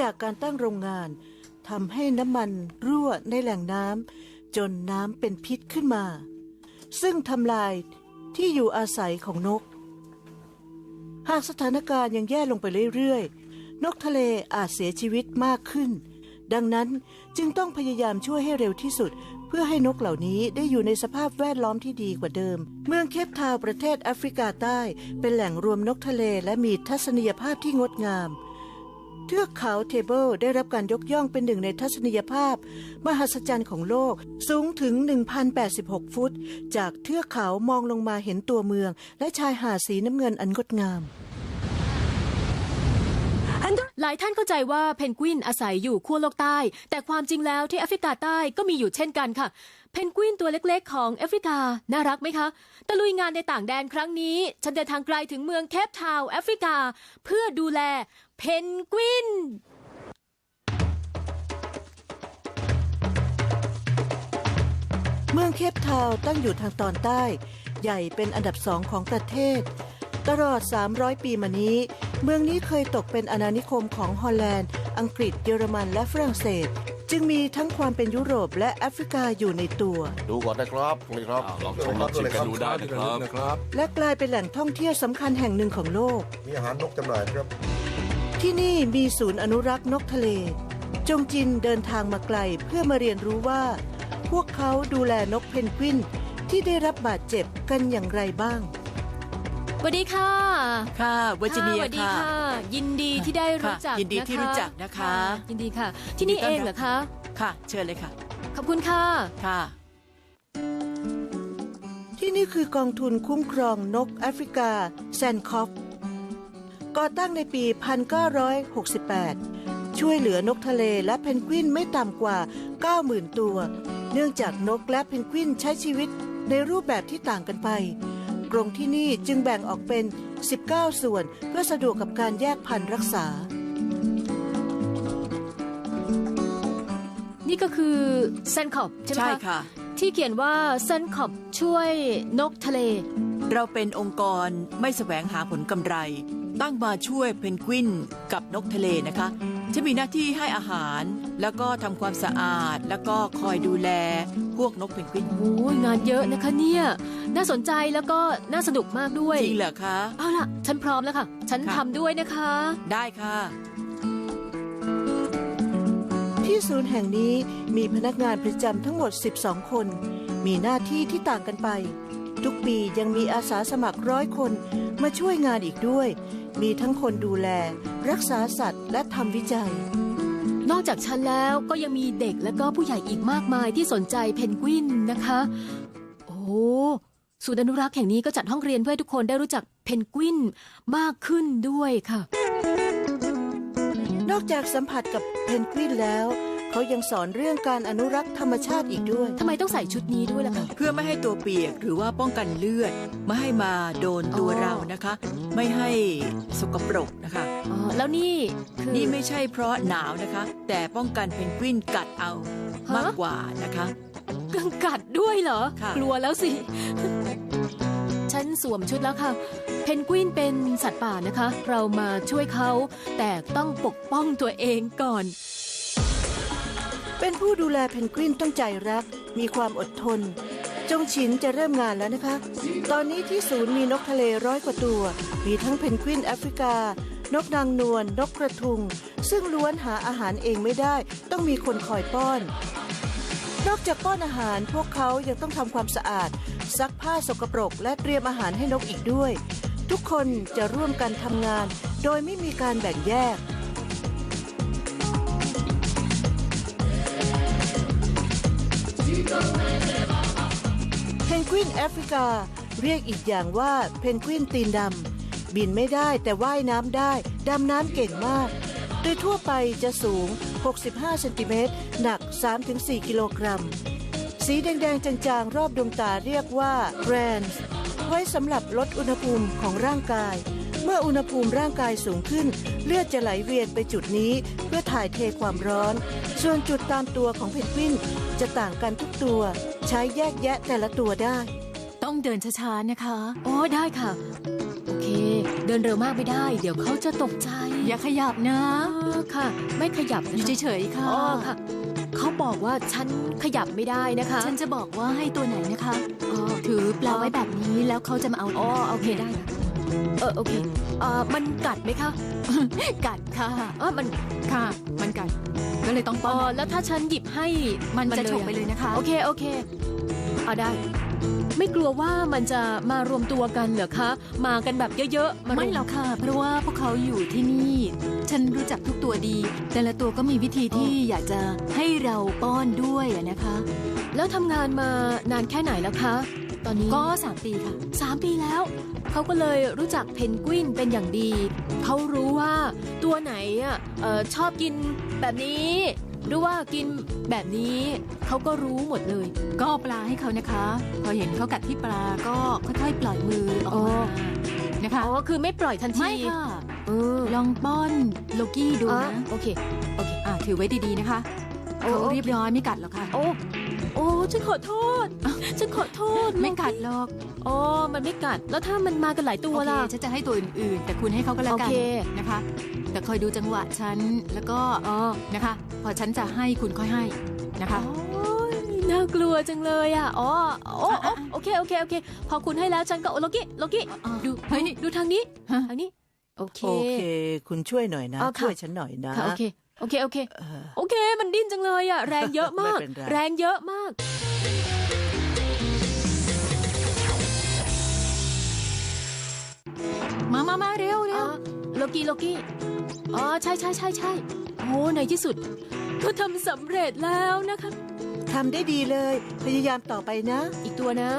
จากการตั้งโรงงานทำให้น้ำมันรั่วในแหล่งน้ำจนน้ำเป็นพิษขึ้นมา ซึ่งทำลายที่อยู่อาศัยของนก หากสถานการณ์ยังแย่ลงไปเรื่อยๆ นกทะเลอาจเสียชีวิตมากขึ้น ดังนั้นจึงต้องพยายามช่วยให้เร็วที่สุด เพื่อให้นกเหล่านี้ได้อยู่ในสภาพแวดล้อมที่ดีกว่าเดิม เมืองเคปทาวประเทศแอฟริกาใต้ เป็นแหล่งรวมนกทะเลและมีทัศนียภาพที่งดงาม เทือกเขาเทเบิลได้รับการยกย่องเป็นหนึ่งในทัศนียภาพ มหัศจรรย์ของโลกสูงถึง 1,086 ฟุต จากเทือกเขามองลงมาเห็นตัวเมือง และชายหาดสีน้ำเงินอันงดงาม หลายท่านเข้าใจว่าเพนกวินอาศัยอยู่ขั้วโลกใต้ แต่ความจริงแล้วที่แอฟริกาใต้ก็มีอยู่เช่นกันค่ะ เพนกวินตัวเล็กๆ ของแอฟริกา น่ารักไหมคะ ตะลุยงานในต่างแดนครั้งนี้ ฉันเดินทางไกลถึงเมืองเคปทาวน์แอฟริกา เพื่อดูแล เพนกวิน เมืองเคปทาวน์ตั้งอยู่ทางตอนใต้ ใหญ่เป็นอันดับสองของประเทศ ตลอด 300 ปีมานี้ เมืองนี้เคยตกเป็นอาณานิคมของฮอลแลนด์ อังกฤษเยอรมันและฝรั่งเศส จึงมีทั้งความเป็นยุโรปและแอฟริกาอยู่ในตัว ดูก่อนนะครับนี่ครับลองชมลองชิมกันดูได้นะครับนะครับและกลายเป็นแหล่งท่องเที่ยวสำคัญแห่งหนึ่งของโลก มีอาหารนกจำหน่ายครับ ที่นี่มีศูนย์อนุรักษ์นกทะเล จงจินเดินทางมาไกลเพื่อมาเรียนรู้ว่า พวกเขาดูแลนกเพนกวินที่ได้รับบาดเจ็บกันอย่างไรบ้างสวัสดีค่ะค่ะเวอร์จิเนียสวัสดีค่ะค่ะ ยินดีที่ได้รู้จักค่ะยินดีที่รู้จักนะคะ ยินดีค่ะ ที่นี่ยินดีเอต้อนงรับเหรอคะค่ะ เชิญเลยค่ะ ขอบคุณค่ะค่ะ ที่นี่คือกองทุนคุ้มครองนกแอฟริกาแซนคอฟ ก่อตั้งในปี 1968 ช่วยเหลือนกทะเลและเพนกวินไม่ต่ำกว่า 90,000 ตัว เนื่องจากนกและเพนกวินใช้ชีวิตในรูปแบบที่ต่างกันไปกรงที่นี่จึงแบ่งออกเป็น 19 ส่วนเพื่อสะดวกกับการแยกพันธุ์รักษา นี่ก็คือเซนคอบใช่ไหมใช่คะค่ะ ที่เขียนว่าเซนคอบช่วยนกทะเล เราเป็นองค์กรไม่แสวงหาผลกำไร ตั้งมาช่วยเพนกวินกับนกทะเลนะคะ จะมีหน้าที่ให้อาหาร แล้วก็ทำความสะอาด แล้วก็คอยดูแลพวกนกเพนกวินโอ้ยงานเยอะนะคะเนี่ย น่าสนใจแล้วก็น่าสนุกมากด้วย จริงเหรอคะ เอาล่ะ ฉันพร้อมแล้วค่ะ ฉันค่ะ ทำด้วยนะคะ ได้ค่ะ ที่ศูนย์แห่งนี้มีพนักงานประจำทั้งหมด 12 คน มีหน้าที่ที่ต่างกันไป ทุกปียังมีอาสาสมัครร้อยคนมาช่วยงานอีกด้วย มีทั้งคนดูแล รักษาสัตว์ และทำวิจัย นอกจากฉันแล้วก็ยังมีเด็กและก็ผู้ใหญ่อีกมากมายที่สนใจเพนกวินนะคะ โอ้ศูนย์อนุรักษ์แห่งนี้ก็จัดห้องเรียนเพื่อให้ทุกคนได้รู้จักเพนกวินมากขึ้นด้วยค่ะ นอกจากสัมผัสกับเพนกวินแล้ว เขายังสอนเรื่องการอนุรักษ์ธรรมชาติอีกด้วย ทำไมต้องใส่ชุดนี้ด้วยล่ะคะ เพื่อไม่ให้ตัวเปียกหรือว่าป้องกันเลือด ไม่ให้มาโดนตัวอ๋อ เรานะคะ ไม่ให้สกปรกนะคะ อ๋อ แล้วนี่คือ นี่ไม่ใช่เพราะหนาวนะคะ แต่ป้องกันเพนกวินกัดเอาฮะ มากกว่านะคะ กังกัดด้วยเหรอ ค่ะ กลัวแล้วสิ ฉันสวมชุดแล้วค่ะ เพนกวินเป็นสัตว์ป่านะคะ เรามาช่วยเขา แต่ต้องปกป้องตัวเองก่อน เป็นผู้ดูแลเพนกวินต้องใจรัก มีความอดทน จงฉินจะเริ่มงานแล้วนะคะ ตอนนี้ที่ศูนย์มีนกทะเลร้อยกว่าตัว มีทั้งเพนกวินแอฟริกา นกนางนวล นกกระทุง ซึ่งล้วนหาอาหารเองไม่ได้ ต้องมีคนคอยป้อน นอกจากป้อนอาหารพวกเขายังต้องทำความสะอาด ซักผ้าสกปรก และเตรียมอาหารให้นกอีกด้วย ทุกคนจะร่วมกันทำงาน โดยไม่มีการแบ่งแยก เพนกวินแอฟริกา เรียกอีกอย่างว่าเพนกวินตีนดำ บินไม่ได้แต่ว่ายน้ำได้ ดำน้ำเก่งมาก โดยทั่วไปจะสูง 65 เซนติเมตร หนัก 3-4 กิโลกรัม สีแดง ๆ จาง ๆ รอบดวงตาเรียกว่าแรนส์ไว้สำหรับลดอุณหภูมิของร่างกาย เมื่ออุณหภูมิร่างกายสูงขึ้น เลือดจะไหลเวียนไปจุดนี้ เพื่อถ่ายเทความร้อน ส่วนจุดตามตัวของเพนกวิน จะต่างกันทุกตัว ใช้แยกแยะแต่ละตัวได้ ต้องเดินช้าๆนะคะ อ๋อได้ค่ะ โอเค เดินเร็วมากไม่ได้ เดี๋ยวเขาจะตกใจ อย่าขยับนะอ่าค่ะ ไม่ขยับอนะยู่คะเฉยๆค่ะอ๋อค่ะ เขาบอกว่าฉันขยับไม่ได้นะคะฉันจะบอกว่าให้ตัวไหนนะคะ อ๋อถือปลาไว้แบบนี้แล้วเขาจะมาเอาอ๋อโอเคได้ค่ะ เออโอเคเอ่อมันกัดไหมคะ กัดค่ะเออมันค่ะ มันกัดก็เลยต้องเอป้ออนแล้วถ้าฉันหยิบให้มันจะลฉกไปเลยนะคะ โอเคโอเคเอาได้ ไม่กลัวว่ามันจะมารวมตัวกันเหรอคะ มากันแบบเยอะๆ มาไม่รุหรอกค่ะ เพราะว่าพวกเขาอยู่ที่นี่ ฉันรู้จักทุกตัวดี แต่ละตัวก็มีวิธีที่อยากจะให้เราป้อนด้วยอะนะคะ แล้วทำงานมานานแค่ไหนแล้วคะ ตอนนี้ ก็สามปีค่ะสามปีแล้ว เขาก็เลยรู้จักเพนกวินเป็นอย่างดี เขารู้ว่าตัวไหนอะเอ่อชอบกินแบบนี้ หรือว่ากินแบบนี้ เขาก็รู้หมดเลย ก็เอาปลาให้เขานะคะ พอเห็นเขากัดที่ปลาก็ค่อยๆ ปล่อยมือออกมานะคะอ๋อคือไม่ปล่อยทันทีไม่ค่ะเออลองป้อนโลกี้ดูอะนะ โอเค โอเค อ่าถือไว้ดีๆนะคะโอ้เขาโอเคเรียบร้อยไม่กัดหรอกค่ะ โอ้ โอ้ฉันขอโทษ ฉันขอโทษไม่กัดหรอกอ๋อมันไม่กัด แล้วถ้ามันมากันหลายตัวโอเคล่ะ ฉันจะให้ตัวอื่นๆ แต่คุณให้เขาก็แล้วกัโอนเค นะคะ แต่คอยดูจังหวะฉันแล้วก็อ๋อนะคะ พอฉันจะให้คุณค่อยให้นะคะ โอ้ยน่ากลัวจังเลยอะอ๋อโอ้โอ้โอเคโอเคโอเค พอคุณให้แล้วฉันก็โอโลกิโลกิอ่าดูเฮ้ยนี่ดูทางนี้ฮะ ทางนี้ โอเค โอเค คุณช่วยหน่อยนะ เอาค่ะช่วยฉันหน่อยนะ ค่ะโอเค โอเคโอเคเออโอเค มันดิ้นจังเลยอะแรงเยอะมากไม่เป็นไรแรงเยอะมาก มามามาเร็วเร็อ๋อวโลกี้โลกี้อ๋อใช่ใช่ใช่ใช่โอ้ในที่สุด ก็ทำสำเร็จแล้วนะคะทำได้ดีเลย พยายามต่อไปนะ อีกตัวนะ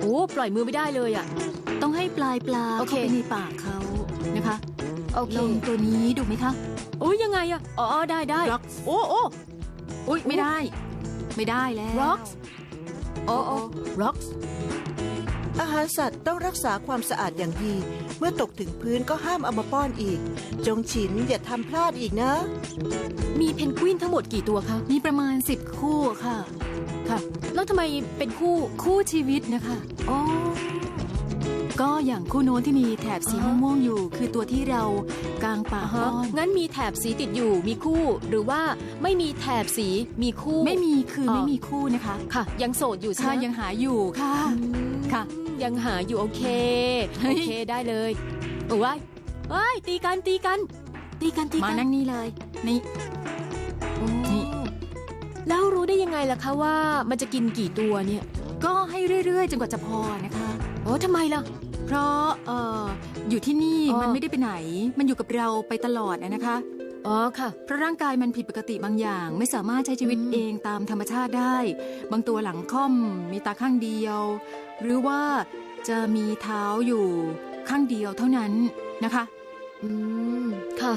โอ้ปล่อยมือไม่ได้เลยอะต้องให้ปลายปลาโอเข้าเคไปในปากเขานะคะโอเคลองตัวนี้ดูไหมคะ โอ้ยยังไงอะอ๋อได้ได้ Rocks โอ้โอ้อุ้ยไม่ได้ ไม่ได้แล้ว Rocks โอ้โอ้ rocks อาหารสัตว์ต้องรักษาความสะอาดอย่างดี เมื่อตกถึงพื้นก็ห้ามเอามาป้อนอีก จงฉินอย่าทำพลาดอีกนะ มีเพนกวินทั้งหมดกี่ตัวคะมีประมาณสิบคู่ค่ะ ค่ะ แล้วทำไมเป็นคู่คู่ชีวิตนะคะ อ๋อ ก็อย่างคู่โน้นที่มีแถบสีอ่าฮะม่วงๆอยู่ คือตัวที่เรากางปากอ่าฮะป้อนงั้นมีแถบสีติดอยู่มีคู่ หรือว่าไม่มีแถบสีมีคู่ ไม่มีคืออ๋อไม่มีคู่นะคะค่ะ ยังโสดอยู่ใช่ค่ะไหมยังหาอยู่ค่ะอืมค่ะ ยังหาอยู่โอเค เฮ้โอย เคได้เลยโอ้ยว้ายตีกันตีกัน ตีกันตีมากันนั่งนี่เลย นี่ โอ้นี่ แล้วรู้ได้ยังไงล่ะคะว่ามันจะกินกี่ตัวเนี่ย ก็ให้เรื่อยๆจนกว่าจะพอนะคะ โอ้ทำไมล่ะ เพราะเอ่ออยู่ที่นี่อ๋อ มันไม่ได้ไปไหน มันอยู่กับเราไปตลอดนะคะ อ๋อค่ะ เพราะร่างกายมันผิดปกติบางอย่าง ไม่สามารถใช้ชีวิตอืม เองตามธรรมชาติได้ บางตัวหลังค่อม มีตาข้างเดียว หรือว่าจะมีเท้าอยู่ข้างเดียวเท่านั้นนะคะ อืมค่ะ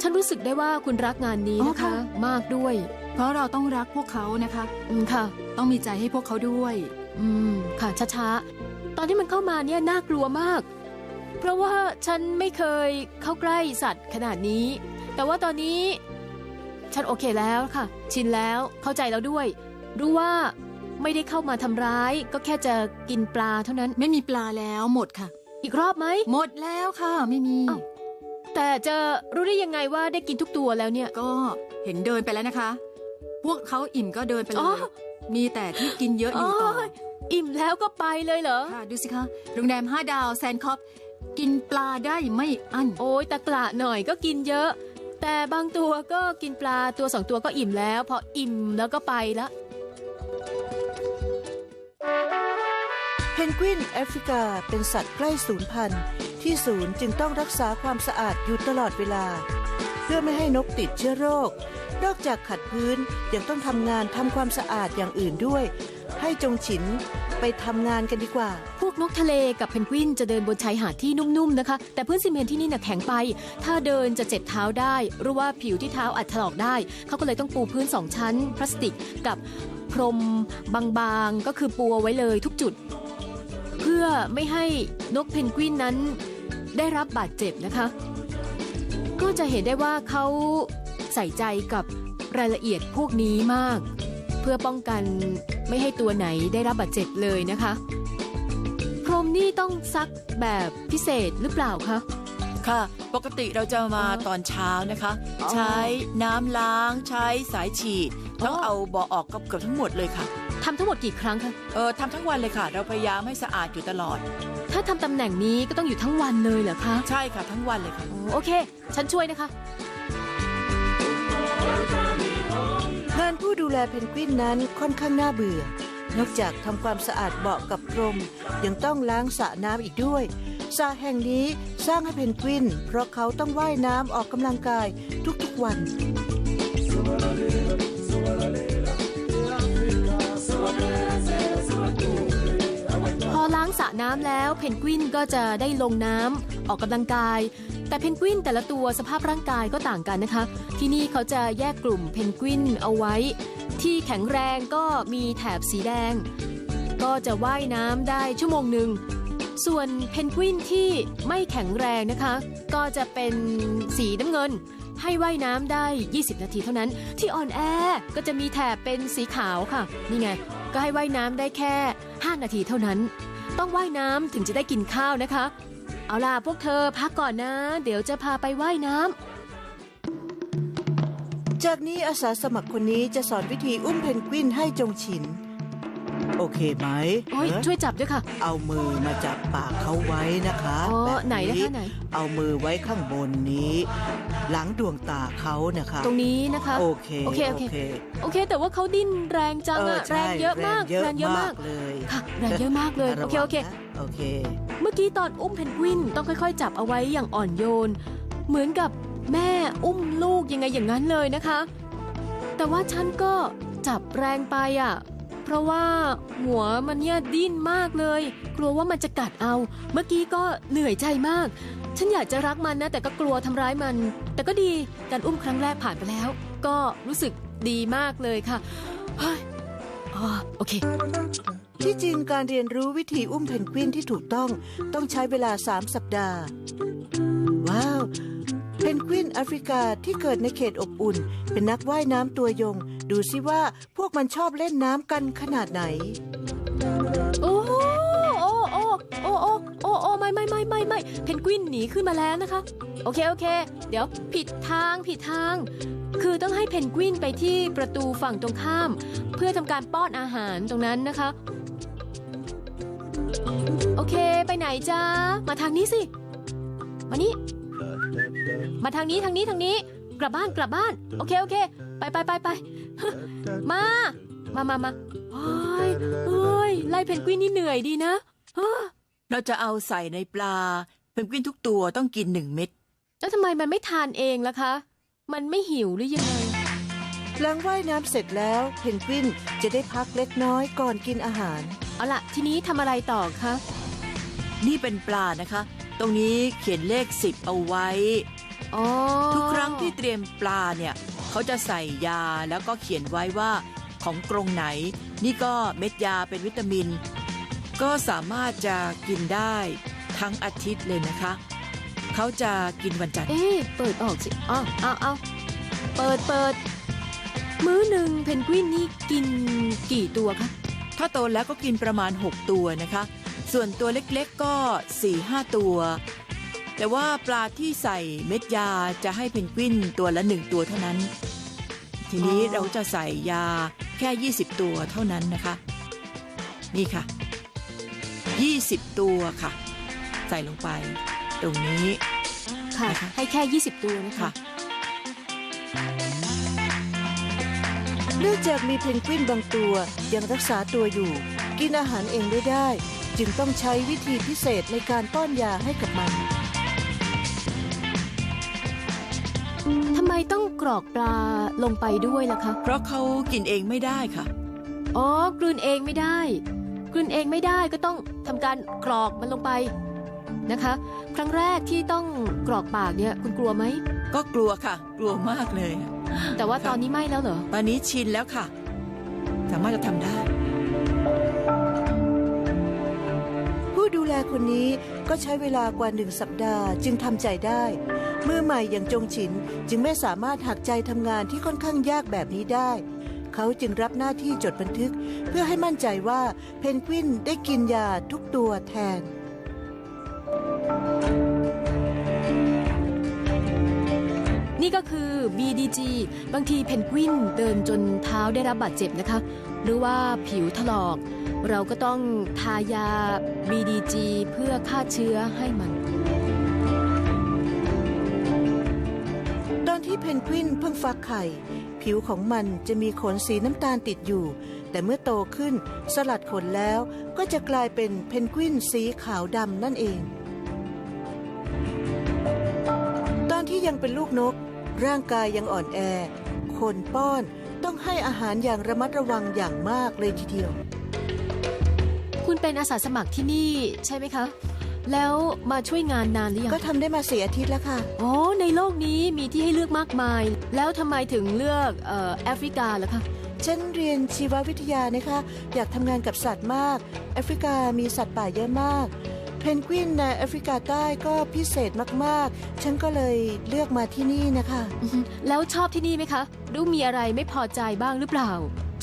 ฉันรู้สึกได้ว่าคุณรักงานนี้อ๋อนะคะค่ะมากด้วยเพราะเราต้องรักพวกเขานะคะ อืมค่ะ ต้องมีใจให้พวกเขาด้วย อืมค่ะช้าๆ ตอนที่มันเข้ามาเนี่ยน่ากลัวมาก เพราะว่าฉันไม่เคยเข้าใกล้สัตว์ขนาดนี้ แต่ว่าตอนนี้ ฉันโอเคแล้วค่ะ ชินแล้วเข้าใจแล้วด้วย รู้ว่าไม่ได้เข้ามาทำร้าย ก็แค่จะกินปลาเท่านั้น ไม่มีปลาแล้วหมดค่ะ อีกรอบไหมหมดแล้วค่ะ ไม่มีอ้าวแต่จะรู้ได้ยังไงว่าได้กินทุกตัวแล้วเนี่ย ก็เห็นเดินไปแล้วนะคะ พวกเขาอิ่มก็เดินไปเลอ๋อย มีแต่ที่กินเยอะอยู่ต่อโยอิ่มแล้วก็ไปเลยเหรอ ค่ะ ดูสิคะ โรงแรมห้าดาวแซนคอปกินปลาได้ไม่อั้น โอ้ยตะกละหน่อยก็กินเยอะ แต่บางตัวก็กินปลาตัวสองตัวก็อิ่มแล้ว พออิ่มแล้วก็ไปละเพนกวินแอฟริกาเป็นสัตว์ใกล้สูญพันธุ์ ที่ศูนย์จึงต้องรักษาความสะอาดอยู่ตลอดเวลา เพื่อไม่ให้นกติดเชื้อโรค นอกจากขัดพื้นยังต้องทำงานทำความสะอาดอย่างอื่นด้วย ให้จงฉินไปทำงานกันดีกว่า พวกนกทะเลกับเพนกวินจะเดินบนชายหาดที่นุ่มๆนะคะ แต่พื้นซีเมนที่นี่น่ะแข็งไป ถ้าเดินจะเจ็บเท้าได้หรือว่าผิวที่เท้าอาจถลอกได้ เขาก็เลยต้องปูพื้นสองชั้น พลาสติกกับพรมบางๆก็คือปูไว้เลยทุกจุด เพื่อไม่ให้นกเพนกวินนั้นได้รับบาดเจ็บนะคะ ก็จะเห็นได้ว่าเขา ใส่ใจกับรายละเอียดพวกนี้มาก เพื่อป้องกันไม่ให้ตัวไหนได้รับบาดเจ็บเลยนะคะ พรมนี่ต้องซักแบบพิเศษหรือเปล่าคะค่ะ ปกติเราจะมาตอนเช้านะคะอ๋อใช้น้ำล้างใช้สายฉีด ต้องอ๋อเอาบ่อออกกับเกือบทั้งหมดเลยค่ะทำทั้งหมดกี่ครั้งคะเออทำทั้งวันเลยค่ะ เราพยายามให้สะอาดอยู่ตลอด ถ้าทำตำแหน่งนี้ก็ต้องอยู่ทั้งวันเลยเหรอคะ ใช่ค่ะทั้งวันเลยค่ะ โอ้โอเค ฉันช่วยนะคะ งานผู้ดูแลเพนกวินนั้นค่อนข้างน่าเบื่อ นอกจากทำความสะอาดเบาะกับกรงยังต้องล้างสระน้ำอีกด้วยสระแห่งนี้สร้างให้เพนกวิน เพราะเขาต้องว่ายน้ำออกกำลังกายทุกๆวัน พอล้างสระน้ำแล้วเพนกวินก็จะได้ลงน้ำออกกำลังกาย แต่เพนกวินแต่ละตัวสภาพร่างกายก็ต่างกันนะคะ ที่นี่เขาจะแยกกลุ่มเพนกวินเอาไว้ ที่แข็งแรงก็มีแถบสีแดง ก็จะว่ายน้ำได้ชั่วโมงหนึ่งส่วนเพนกวินที่ไม่แข็งแรงนะคะ ก็จะเป็นสีน้ำเงิน ให้ว่ายน้ำได้ 20 นาทีเท่านั้น ที่อ่อนแอก็จะมีแถบเป็นสีขาวค่ะ นี่ไง ก็ให้ว่ายน้ำได้แค่ 5 นาทีเท่านั้น ต้องว่ายน้ำถึงจะได้กินข้าวนะคะ เอาล่ะพวกเธอพักก่อนนะ เดี๋ยวจะพาไปว่ายน้ำ จากนี้อาสาสมัครคนนี้จะสอนวิธีอุ้มเพนกวินให้จงฉิน โอเคไหมโอ้ยเอ้อช่วยจับด้วยค่ะ เอามือมาจับปากเขาไว้นะคะอ๋อแบบไหนนะคะไหน เอามือไว้ข้างบนนี้ หลังดวงตาเขานะคะ ตรงนี้นะคะ โอเค โอเค โอเค โอเค แต่ว่าเขาดิ้นแรงจังอะใช่แรงเยอะมาก แรงเยอะมากเลยค่ะแรงเยอะมากเลย โอเค โอเคระวังนะโอเค เมื่อกี้ตอนอุ้มเพนกวินต้องค่อยๆ จับเอาไว้อย่างอ่อนโยน เหมือนกับแม่อุ้มลูกยังไงอย่างนั้นเลยนะคะ แต่ว่าฉันก็จับแรงไปอะ เพราะว่าหัวมันเนี่ยดิ้นมากเลย กลัวว่ามันจะกัดเอา เมื่อกี้ก็เหนื่อยใจมาก ฉันอยากจะรักมันนะ แต่ก็กลัวทำร้ายมัน แต่ก็ดีการอุ้มครั้งแรกผ่านไปแล้ว ก็รู้สึกดีมากเลยค่ะเฮ้ยอ๋อโอเคที่จริงการเรียนรู้วิธีอุ้มเพนกวินที่ถูกต้องต้องใช้เวลา 3 สัปดาห์ ว้าว เพนกวินแอฟริกาที่เกิดในเขตอบอุ่น เป็นนักว่ายน้ำตัวยง ดูสิว่าพวกมันชอบเล่นน้ำกันขนาดไหน โอ้โหโอ้โอ้โอ้โอ้โอ้โอ้ไม่ไม่ไม่ไม่ไม่เพนกวินหนีขึ้นมาแล้วนะคะ โอเคโอเค เดี๋ยวผิดทางผิดทาง คือต้องให้เพนกวินไปที่ประตูฝั่งตรงข้าม เพื่อทำการป้อนอาหารตรงนั้นนะคะ โอเคไปไหนจ้ามาทางนี้สิ มานี่ มาทางนี้ทางนี้ทางนี้ กลับบ้านกลับบ้าน โอเคโอเค ไปไปไปไป มา มามามาโอ้ยโอ้ยไล่เพนกวินนี่เหนื่อยดีนะเฮ้อเราจะเอาใส่ในปลา เพนกวินทุกตัวต้องกินหนึ่งเม็ด แล้วทำไมมันไม่ทานเองล่ะคะ มันไม่หิวหรือยังไงหลังว่ายน้ำเสร็จแล้ว เพนกวินจะได้พักเล็กน้อยก่อนกินอาหาร เอาล่ะทีนี้ทำอะไรต่อคะ นี่เป็นปลานะคะ ตรงนี้เขียนเลขสิบเอาไว้อ๋อทุกครั้งที่เตรียมปลาเนี่ย เขาจะใส่ยาแล้วก็เขียนไว้ว่าของกรงไหน นี่ก็เม็ดยาเป็นวิตามิน ก็สามารถจะกินได้ทั้งอาทิตย์เลยนะคะ เขาจะกินวันจันทร์ เอ๊ะเปิดออกสิอ้าวอ้าวอ้าวเปิดเปิด มื้อหนึ่งเพนกวินนี่กินกี่ตัวคะ ถ้าโตแล้วก็กินประมาณ 6 ตัวนะคะ ส่วนตัวเล็กๆก็4-5ตัว แต่ว่าปลาที่ใส่เม็ดยาจะให้เพนกวินตัวละ1ตัวเท่านั้น ทีนี้อ๋อเราจะใส่ยาแค่ 20 ตัวเท่านั้นนะคะ นี่ค่ะ 20 ตัวค่ะ ใส่ลงไป ตรงนี้ค่ะนะคะให้แค่ 20 ตัวนะคะค่ะเนื่องจากมีเพนกวินบางตัวยังรักษาตัวอยู่ กินอาหารเองไม่ได้ จึงต้องใช้วิธีพิเศษในการป้อนยาให้กับมัน มต้องกรอกปลาลงไปด้วยล่ะคะ เพราะเขากินเองไม่ได้ค่ะ อ๋อกลืนเองไม่ได้ กลืนเองไม่ได้ก็ต้องทำการกรอกมันลงไปนะคะ ครั้งแรกที่ต้องกรอกปากเนี่ยคุณกลัวไหม ก็กลัวค่ะ กลัวมากเลย แต่ว่าตอนนี้ไม่แล้วเหรอ ตอนนี้ชินแล้วค่ะ สามารถจะทำได้ แลคนนี้ก็ใช้เวลากว่าหนึ่งสัปดาห์จึงทำใจได้เมื่อใหม่อย่างจงฉินจึงไม่สามารถหักใจทำงานที่ค่อนข้างยากแบบนี้ได้ เขาจึงรับหน้าที่จดบันทึก เพื่อให้มั่นใจว่าเพนกวินได้กินยาทุกตัวแทนนี่ก็คือ BDG บางทีเพนกวินเดินจนเท้าได้รับบาดเจ็บนะคะ หรือว่าผิวถลอก เราก็ต้องทายา BDG เพื่อฆ่าเชื้อให้มัน ตอนที่เพนกวินเพิ่งฟักไข่ ผิวของมันจะมีขนสีน้ำตาลติดอยู่ แต่เมื่อโตขึ้นสลัดขนแล้วก็จะกลายเป็นเพนกวินสีขาวดำนั่นเอง ตอนที่ยังเป็นลูกนก ร่างกายยังอ่อนแอ คนป้อนต้องให้อาหารอย่างระมัดระวังอย่างมากเลยทีเดียว เป็นอาสาสมัครที่นี่ใช่ไหมคะ แล้วมาช่วยงานนานหรือยังก็ทำได้มาเสียอาทิตย์แล้วค่ะ อ๋อในโลกนี้มีที่ให้เลือกมากมาย แล้วทำไมถึงเลือกเอ่อแอฟริกาล่ะคะ ฉันเรียนชีววิทยานะคะ อยากทำงานกับสัตว์มาก แอฟริกามีสัตว์ป่าเยอะมาก เพนกวินในแอฟริกาใต้ก็พิเศษมากๆ ฉันก็เลยเลือกมาที่นี่นะคะ อือฮึแล้วชอบที่นี่ไหมคะหรือมีอะไรไม่พอใจบ้างหรือเปล่า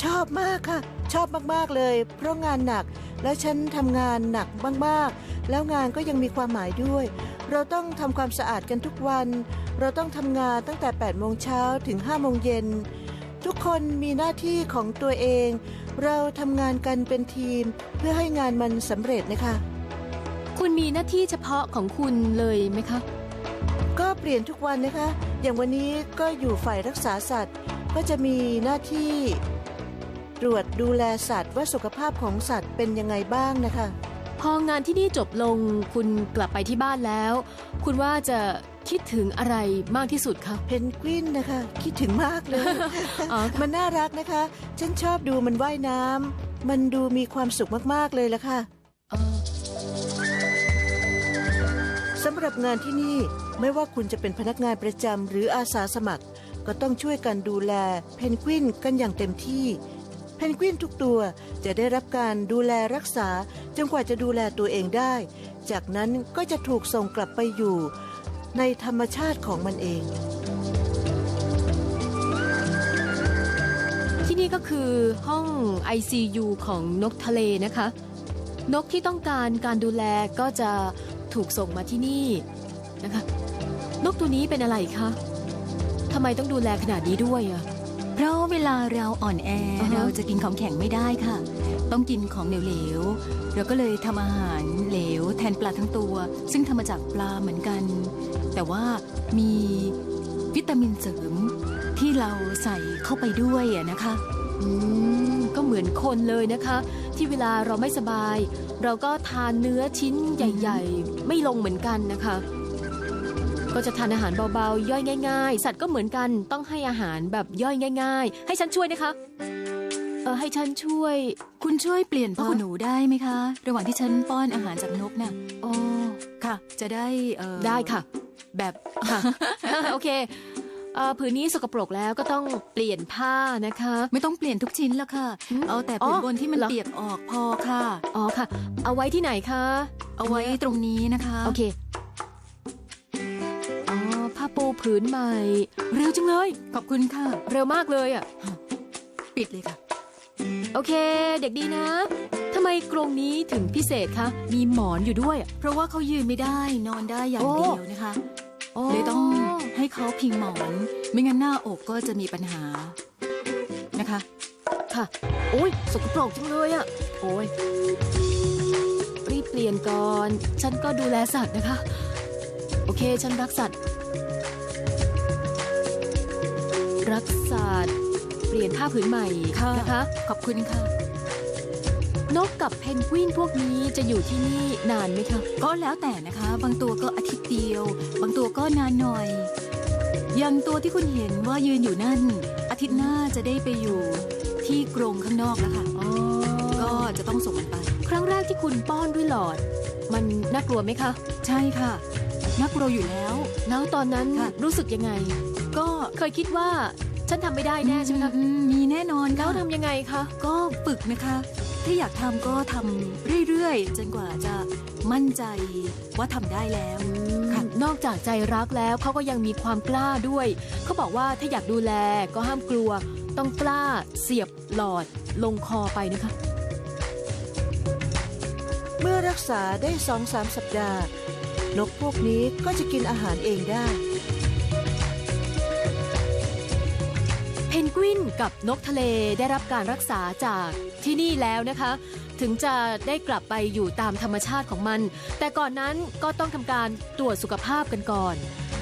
ชอบมากค่ะ ชอบมากๆเลย เพราะงานหนัก แล้วฉันทำงานหนักมากๆ แล้วงานก็ยังมีความหมายด้วย เราต้องทำความสะอาดกันทุกวัน เราต้องทำงานตั้งแต่8โมงเช้าถึง5โมงเย็น ทุกคนมีหน้าที่ของตัวเอง เราทำงานกันเป็นทีม เพื่อให้งานมันสำเร็จนะคะ คุณมีหน้าที่เฉพาะของคุณเลยไหมคะ ก็เปลี่ยนทุกวันนะคะ อย่างวันนี้ก็อยู่ฝ่ายรักษาสัตว์ ก็จะมีหน้าที่ตรวจดูแลสัตว์ว่าสุขภาพของสัตว์เป็นยังไงบ้างนะคะ พองานที่นี่จบลงคุณกลับไปที่บ้านแล้ว คุณว่าจะคิดถึงอะไรมากที่สุดคะเพนกวินนะคะ คิดถึงมากเลยอ๋อมันน่ารักนะคะ ฉันชอบดูมันว่ายน้ำมันดูมีความสุขมากๆเลยละค่ะำหรับงานที่นี่ไม่ว่าคุณจะเป็นพนักงานประจำหรืออาสาสมัคร ก็ต้องช่วยกันดูแลเพนกวินกันอย่างเต็มที่ เพนกวินทุกตัวจะได้รับการดูแลรักษาจนกว่าจะดูแลตัวเองได้ จากนั้นก็จะถูกส่งกลับไปอยู่ ในธรรมชาติของมันเอง ที่นี่ก็คือห้อง ICU ของนกทะเลนะคะ นกที่ต้องการการดูแลก็จะ ถูกส่งมาที่นี่นะคะ นกตัวนี้เป็นอะไรคะทำไมต้องดูแลขนาดนี้ด้วยอะ เพราะเวลาเราอ่อนแออ่าฮะเราจะกินของแข็งไม่ได้ค่ะ ต้องกินของเหลวๆเราก็เลยทำอาหารเหลวแทนปลาทั้งตัว ซึ่งทำมาจากปลาเหมือนกัน แต่ว่ามีวิตามินเสริมที่เราใส่เข้าไปด้วยอะนะคะ อืมก็เหมือนคนเลยนะคะ ที่เวลาเราไม่สบาย เราก็ทานเนื้อชิ้นใหญ่ ๆ ไม่ลงเหมือนกันนะคะ ก็จะทานอาหารเบาๆ ย่อยง่าย ๆ สัตว์ก็เหมือนกันต้องให้อาหารแบบย่อยง่าย ๆ ให้ฉันช่วยนะคะเออให้ฉันช่วย คุณช่วยเปลี่ยนพ่ออ๋อหนูได้ไหมคะ ระหว่างที่ฉันป้อนอาหารจากนกน่ะอ๋อค่ะ จะได้เออได้ค่ะ แบบ ค่ะ โอเค เอ่อผืนนี้สกปรกแล้วก็ต้องเปลี่ยนผ้านะคะ ไม่ต้องเปลี่ยนทุกชิ้นแล้วค่ะอืมเอาแต่อ๋ผือนบนที่มันเหรอ เปียกออกพอค่ะ อ๋อค่ะ เอาไว้ที่ไหนคะ เอาไว้ตรงนี้นะคะโอเค อ๋อ ผ้าปูผืนใหม่ เร็วจังเลย ขอบคุณค่ะ เร็วมากเลยอะ ปิดเลยค่ะ โอเค เด็กดีนะ ทำไมกรงนี้ถึงพิเศษคะ มีหมอนอยู่ด้วยอะเพราะว่าเขายืนไม่ได้นอนได้อย่างโอ้เดียวนะคะอ๋อเลยต้อง ให้เขาพิงหมอน ไม่งั้นหน้าอกก็จะมีปัญหานะคะ ค่ะ โอ้ยสกปรกจังเลยอะ โอ้ยรีบเปลี่ยนก่อน ฉันก็ดูแลสัตว์นะคะ โอเค ฉันรักสัตว์ รักสัตว์ เปลี่ยนผ้าผืนใหม่ค่ะนะคะ ขอบคุณค่ะ นกกับเพนกวินพวกนี้จะอยู่ที่นี่นานไหมคะ ก็แล้วแต่นะคะ บางตัวก็อาทิตย์เดียว บางตัวก็นานหน่อย อย่างตัวที่คุณเห็นว่ายืนอยู่นั่น อาทิตย์หน้าจะได้ไปอยู่ที่กรงข้างนอกแล้วค่ะอ๋อก็จะต้องส่งมันไป ครั้งแรกที่คุณป้อนด้วยหลอด มันน่ากลัวไหมคะ ใช่ค่ะนักเราอยู่แล้ว แล้วตอนนั้นค่ะรู้สึกยังไง ก็เคยคิดว่าฉันทำไม่ได้แน่ใช่ไหมคะอืมมีแน่นอนแล้วค่ะทำยังไงคะ ก็ฝึกนะคะ ถ้าอยากทำก็ทำเรื่อยๆ จนกว่าจะมั่นใจว่าทำได้แล้วค่ะนอกจากใจรักแล้วเขาก็ยังมีความกล้าด้วย เขาบอกว่าถ้าอยากดูแลก็ห้ามกลัว ต้องกล้าเสียบหลอดลงคอไปนะคะ เมื่อรักษาได้สองสามสัปดาห์ นกพวกนี้ก็จะกินอาหารเองได้ เพนกวินกับนกทะเลได้รับการรักษาจากที่นี่แล้วนะคะ ถึงจะได้กลับไปอยู่ตามธรรมชาติของมัน แต่ก่อนนั้นก็ต้องทำการตรวจสุขภาพกันก่อน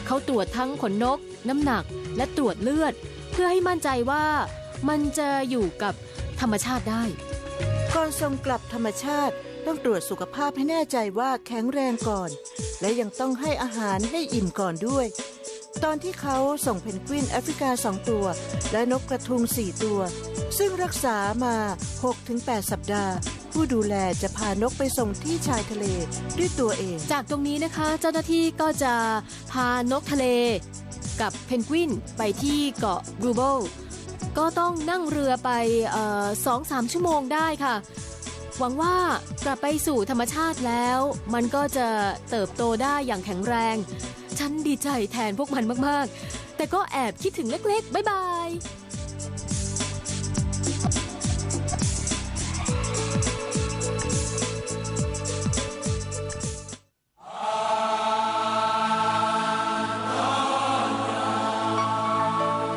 เขาตรวจทั้งขนนก น้ำหนักและตรวจเลือด เพื่อให้มั่นใจว่ามันจะอยู่กับธรรมชาติได้ ก่อนส่งกลับธรรมชาติต้องตรวจสุขภาพให้แน่ใจว่าแข็งแรงก่อน และยังต้องให้อาหารให้อิ่มก่อนด้วย ตอนที่เขาส่งเพนกวินแอฟริกาสองตัว และนกกระทุงสี่ตัว ซึ่งรักษามา 6-8 สัปดาห์ ผู้ดูแลจะพานกไปส่งที่ชายทะเลด้วยตัวเอง จากตรงนี้นะคะ เจ้าหน้าที่ก็จะพานกทะเลกับเพนกวินไปที่เกาะบรูเบิลก็ต้องนั่งเรือไปสองสามชั่วโมงได้ค่ะ หวังว่ากลับไปสู่ธรรมชาติแล้ว มันก็จะเติบโตได้อย่างแข็งแรง ฉันดีใจแทนพวกมันมาก ๆ แต่ก็แอบคิดถึงเล็ก ๆ บ๊ายบาย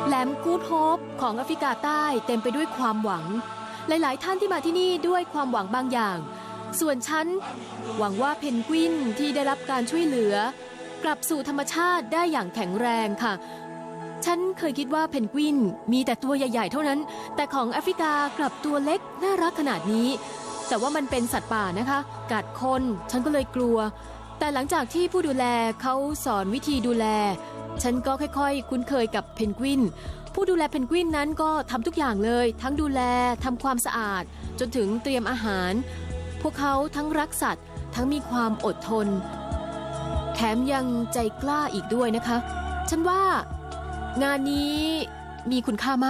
แหลมกูดโฮปของแอฟริกาใต้เต็มไปด้วยความหวัง หลาย ๆ ท่านที่มาที่นี่ด้วยความหวังบางอย่าง ส่วนฉัน หวังว่าเพนกวินที่ได้รับการช่วยเหลือ กลับสู่ธรรมชาติได้อย่างแข็งแรงค่ะ ฉันเคยคิดว่าเพนกวินมีแต่ตัวใหญ่ ๆ เท่านั้น แต่ของแอฟริกากลับตัวเล็กน่ารักขนาดนี้ แต่ว่ามันเป็นสัตว์ป่านะคะ กัดคนฉันก็เลยกลัว แต่หลังจากที่ผู้ดูแลเขาสอนวิธีดูแล ฉันก็ค่อยๆ คุ้นเคยกับเพนกวินผู้ดูแลเพนกวินนั้นก็ทำทุกอย่างเลย ทั้งดูแลทำความสะอาด จนถึงเตรียมอาหาร พวกเขาทั้งรักสัตว์ ทั้งมีความอดทน แถมยังใจกล้าอีกด้วยนะคะ ฉันว่างานนี้มีคุณค่ามาก